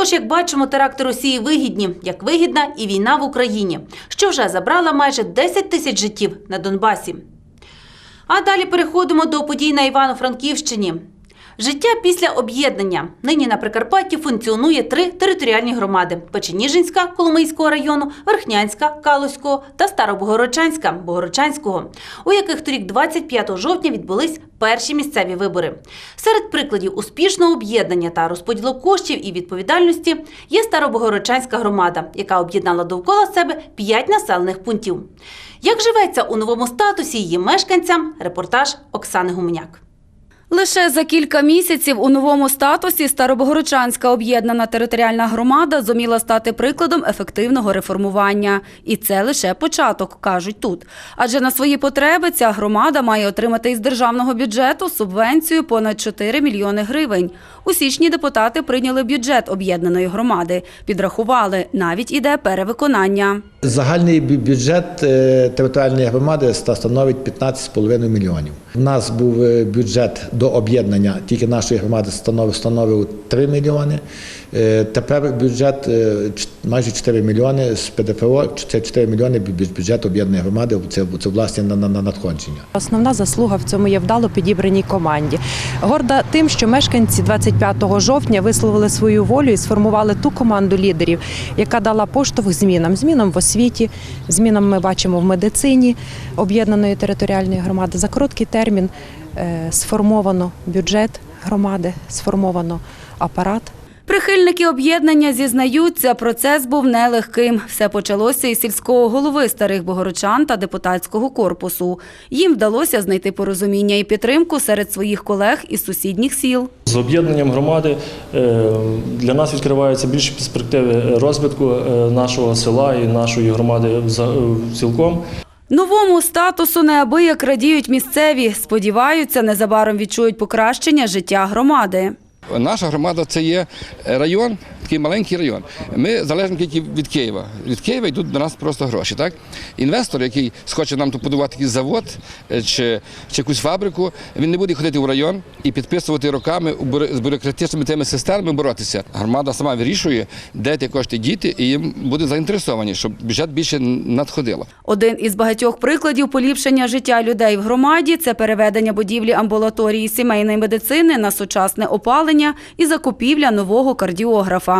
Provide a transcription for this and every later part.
Отож, як бачимо, теракти Росії вигідні, як вигідна і війна в Україні, що вже забрала майже 10 тисяч життів на Донбасі. А далі переходимо до подій на Івано-Франківщині. Життя після об'єднання. Нині на Прикарпатті функціонує три територіальні громади: Печеніжинська Коломийського району, Верхнянська Калузького та Старобогородчанська Богородчанського, у яких торік 25 жовтня відбулись перші місцеві вибори. Серед прикладів успішного об'єднання та розподілу коштів і відповідальності є Старобогородчанська громада, яка об'єднала довкола себе п'ять населених пунктів. Як живеться у новому статусі її мешканцям? Репортаж Оксани Гуменяк. Лише за кілька місяців у новому статусі Старобогородчанська об'єднана територіальна громада зуміла стати прикладом ефективного реформування. І це лише початок, кажуть тут. Адже на свої потреби ця громада має отримати із державного бюджету субвенцію понад 4 мільйони гривень. У січні депутати прийняли бюджет об'єднаної громади. Підрахували, навіть іде перевиконання. Загальний бюджет е, територіальної громади становить 15,5 мільйонів. У нас був е, бюджет до об'єднання тільки нашої громади становив, становив 3 мільйони. Е, Тепер бюджет е, майже 4 мільйони з ПДФО, це 4 мільйони бю- бю- бюджет об'єднаної громади. Це, це власне на, на, на надходження. Основна заслуга в цьому є вдало підібраній команді. Горда тим, що мешканці 25 жовтня висловили свою волю і сформували ту команду лідерів, яка дала поштовх змінам. Змінам в освіті, змінам ми бачимо в медицині об'єднаної територіальної громади. За короткий термін е, сформовано бюджет громади, сформовано апарат. Прихильники об'єднання зізнаються, процес був нелегким. Все почалося із сільського голови старих богородчан та депутатського корпусу. Їм вдалося знайти порозуміння і підтримку серед своїх колег із сусідніх сіл. З об'єднанням громади е, для нас відкриваються більші перспективи розвитку е, нашого села і нашої громади е, цілком. Новому статусу неабияк радіють місцеві. Сподіваються, незабаром відчують покращення життя громади. Наша громада це є район, такий маленький район. Ми залежимо тільки від Києва. Від Києва йдуть до нас просто гроші. Так? Інвестор, який схоче нам тут побудувати якийсь завод е, чи, чи якусь фабрику, він не буде ходити в район і підписувати роками з бюрократичними тими системами боротися. Громада сама вирішує, де ті кошти діти, і їм буде заінтересовані, щоб бюджет більше надходило. Один із багатьох прикладів поліпшення життя людей в громаді це переведення будівлі амбулаторії сімейної медицини на сучасне опалення і закупівля нового кардіографа.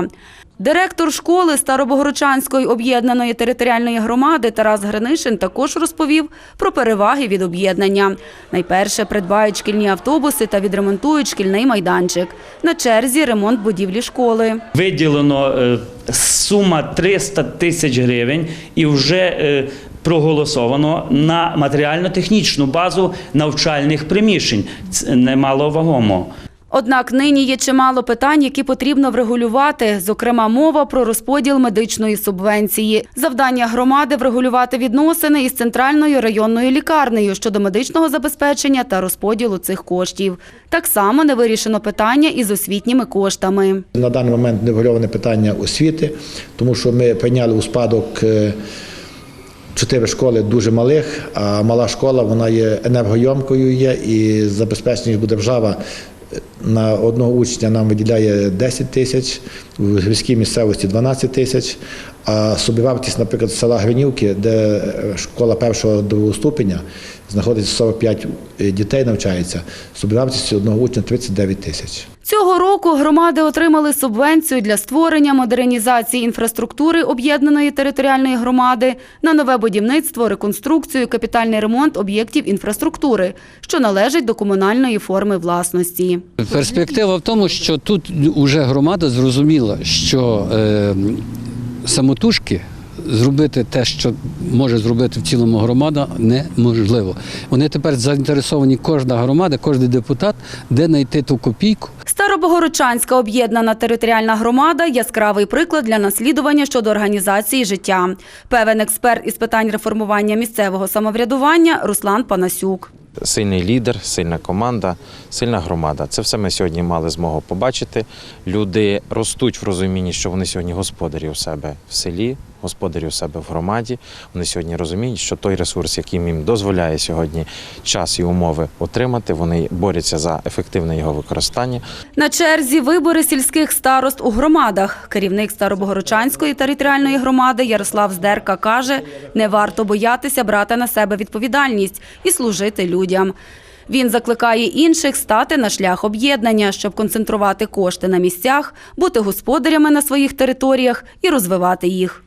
Директор школи Старобогородчанської об'єднаної територіальної громади Тарас Гринишин також розповів про переваги від об'єднання. Найперше придбають шкільні автобуси та відремонтують шкільний майданчик. На черзі ремонт будівлі школи. Виділено е, сума 300 тисяч гривень і вже е, проголосовано на матеріально-технічну базу навчальних приміщень. Це немало вагомо. Однак нині є чимало питань, які потрібно врегулювати. Зокрема, мова про розподіл медичної субвенції. Завдання громади врегулювати відносини із центральною районною лікарнею щодо медичного забезпечення та розподілу цих коштів. Так само не вирішено питання із освітніми коштами. На даний момент не врегульоване питання освіти, тому що ми прийняли у спадок е, чотири школи дуже малих, а мала школа вона є енергойомкою є і забезпечення буде держава. Е, На одного учня нам виділяє 10 тисяч, в гірській місцевості 12 тисяч, а собівартість, наприклад, села Гринівки, де е, школа першого другого ступеня, знаходиться 45 дітей, навчається, собівартість одного учня 39 тисяч. Цього року громади отримали субвенцію для створення модернізації інфраструктури об'єднаної територіальної громади на нове будівництво, реконструкцію, капітальний ремонт об'єктів інфраструктури, що належать до комунальної форми власності. Перспектива в тому, що тут вже громада зрозуміла, що е, самотужки зробити те, що може зробити в цілому громада, неможливо. Вони тепер заінтересовані кожна громада, кожен депутат, де знайти ту копійку, Старобогородчанська об'єднана територіальна громада яскравий приклад для наслідування щодо організації життя. Певен експерт із питань реформування місцевого самоврядування Руслан Панасюк. Сильний лідер, сильна команда, сильна громада. Це все ми сьогодні мали змогу побачити. Люди ростуть в розумінні, що вони сьогодні господарі у себе в селі, господарі у себе в громаді. Вони сьогодні розуміють, що той ресурс, який їм дозволяє сьогодні час і умови отримати, вони борються за ефективне його використання. На черзі вибори сільських старост у громадах. Керівник Старобогородчанської територіальної громади Ярослав Здерка каже, не варто боятися брати на себе відповідальність і служити людям. Він закликає інших стати на шлях об'єднання, щоб концентрувати кошти на місцях, бути господарями на своїх територіях і розвивати їх.